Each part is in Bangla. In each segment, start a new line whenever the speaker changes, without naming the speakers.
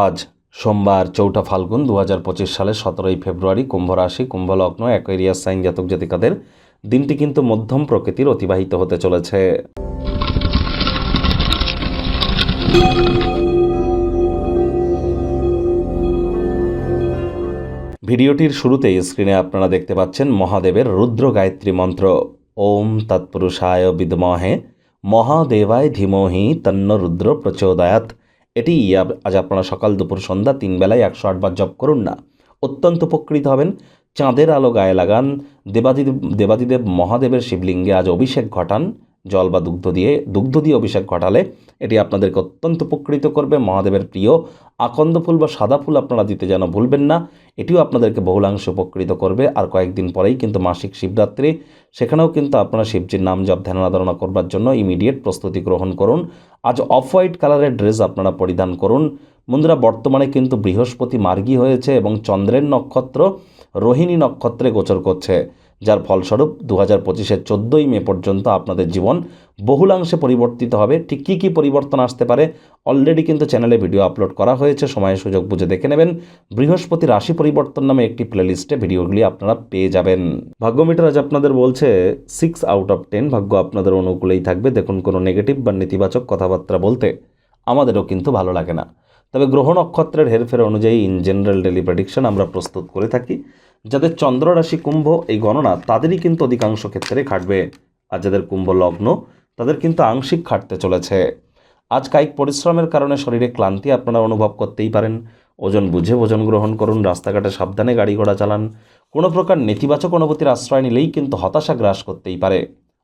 আজ সোমবার চৌঠা ফাল্গুন দু হাজার পঁচিশ সালের সতেরোই ফেব্রুয়ারি কুম্ভ রাশি, কুম্ভ লগ্ন, অ্যাকোয়ারিয়াস সাইন জাতক জাতিকাদের দিনটি কিন্তু মধ্যম প্রকৃতির অতিবাহিত হতে চলেছে। ভিডিওটির শুরুতেই স্ক্রিনে আপনারা দেখতে পাচ্ছেন মহাদেবের রুদ্র গায়ত্রী মন্ত্র। ওম তৎপুরুষায় বিদমহে। মহাদেবায় ধীমহি তন্ন রুদ্র প্রচোদয়াত এটি আজ আপনারা সকাল দুপুর সন্ধ্যা তিন বেলায় একশো আটবার জপ করুন না। অত্যন্ত উপকৃত হবেন। চাঁদের আলো গায়ে লাগান। দেবাদিদেব দেবাদিদেব মহাদেবের শিবলিঙ্গে আজ অভিষেক ঘটান। জল বা দুগ্ধ দিয়ে দুগ্ধ দিয়ে অভিষেক ঘটালে এটি আপনাদেরকে অত্যন্ত উপকৃত করবে। মহাদেবের প্রিয় আকন্দ ফুল বা সাদা ফুল আপনারা দিতে যেন ভুলবেন না, এটিও আপনাদেরকে বহুলাংশে উপকৃত করবে। আর কয়েকদিন পরেই কিন্তু মাসিক শিবরাত্রি, সেখানেও কিন্তু আপনারা শিবজির নাম জপ, ধ্যান, আরাধনা করবার জন্য ইমিডিয়েট প্রস্তুতি গ্রহণ করুন। আজ অফ হোয়াইট কালারের ড্রেস আপনারা পরিধান করুন। বন্ধুরা, বর্তমানে কিন্তু বৃহস্পতি মার্গী হয়েছে এবং চন্দ্রের নক্ষত্র রোহিণী নক্ষত্রে গোচর করছে। যার ফলস্বরূপ দু হাজার পঁচিশের চোদ্দোই মে পর্যন্ত আপনাদের জীবন বহুলাংশে পরিবর্তিত হবে। ঠিক কী কী পরিবর্তন আসতে পারে অলরেডি কিন্তু চ্যানেলে ভিডিও আপলোড করা হয়েছে। সময় সুযোগ বুঝে দেখে নেবেন। বৃহস্পতি রাশি পরিবর্তন নামে একটি প্লেলিস্টে ভিডিওগুলি আপনারা পেয়ে যাবেন। ভাগ্যমিটার আজ আপনাদের বলছে সিক্স আউট অফ টেন ভাগ্য আপনাদের অনুকূলেই থাকবে। দেখুন কোনো নেগেটিভ বা নেতিবাচক কথাবার্তা বলতে আমাদেরও কিন্তু ভালো লাগে না। তবে গ্রহ নক্ষত্রের হেরফের অনুযায়ী ইন জেনারেল ডেলি প্রেডিকশন আমরা প্রস্তুত করে থাকি। যাদের চন্দ্র রাশি কুম্ভ এই গণনা তাদেরই কিন্তু অধিকাংশ ক্ষেত্রে খাটবে। আর যাদের কুম্ভ লগ্ন, তাদের কিন্তু আংশিক খাটতে চলেছে। আজ কায়িক পরিশ্রমের কারণে শরীরে ক্লান্তি আপনারা অনুভব করতেই পারেন। ওজন বুঝে ওজন গ্রহণ করুন, রাস্তাঘাটে সাবধানে গাড়ি ঘোড়া চালান। কোনো প্রকার নেতিবাচক অনুভূতির আশ্রয় নিলেই কিন্তু হতাশা গ্রাস করতেই পারে।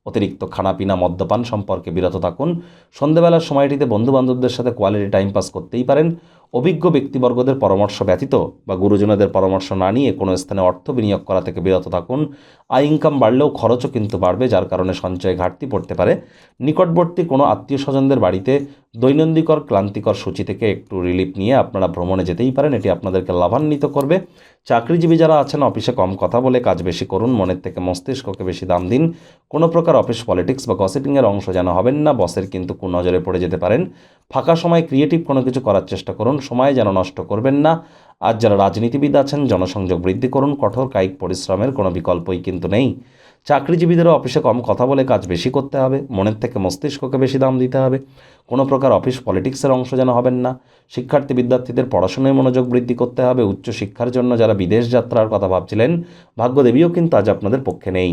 অতিরিক্ত খানাপিনা, মদ্যপান সম্পর্কে বিরত থাকুন। সন্ধেবেলার সময়টিতে বন্ধুবান্ধবদের সাথে কোয়ালিটি টাইম পাস করতেই পারেন। অভিজ্ঞ ব্যক্তিবর্গদের পরামর্শ ব্যতীত বা গুরুজনদের পরামর্শ না নিয়ে কোনো স্থানে অর্থ বিনিয়োগ করা থেকে বিরত থাকুন। আয় ইনকাম বাড়লেও খরচও কিন্তু বাড়বে, যার কারণে সঞ্চয়ে ঘাটতি পড়তে পারে। নিকটবর্তী কোনো আত্মীয় স্বজনদের বাড়িতে দৈনন্দিকর ক্লান্তিকর সূচি থেকে একটু রিলিফ নিয়ে আপনারা ভ্রমণে যেতেই পারেন। এটি আপনাদেরকে লাভান্বিত করবে। চাকরিজীবী যারা আছেন, অফিসে কম কথা বলে কাজ বেশি করুন, মনের থেকে মস্তিষ্ককে বেশি দাম দিন। কোনো প্রকার অফিস পলিটিক্স বা গসিপিংয়ের অংশ যেন হবেন না, বসের কিন্তু কুনজরে পড়ে যেতে পারেন। ফাঁকা সময় ক্রিয়েটিভ কোনো কিছু করার চেষ্টা করুন, সময় যেন নষ্ট করবেন না। আর যারা রাজনীতিবিদ আছেন, জনসংযোগ বৃদ্ধি করুন, কঠোর কায়িক পরিশ্রমের কোনো বিকল্পই কিন্তু নেই। চাকরিজীবীদেরও অফিসে কম কথা বলে কাজ বেশি করতে হবে, মনের থেকে মস্তিষ্ককে বেশি দাম দিতে হবে। কোনো প্রকার অফিস পলিটিক্সের অংশ যেন হবেন না। শিক্ষার্থী বিদ্যার্থীদের পড়াশোনায় মনোযোগ বৃদ্ধি করতে হবে। উচ্চ শিক্ষার জন্য যারা বিদেশ যাত্রার কথা ভাবছিলেন, ভাগ্যদেবীও কিন্তু আজ আপনাদের পক্ষে নেই।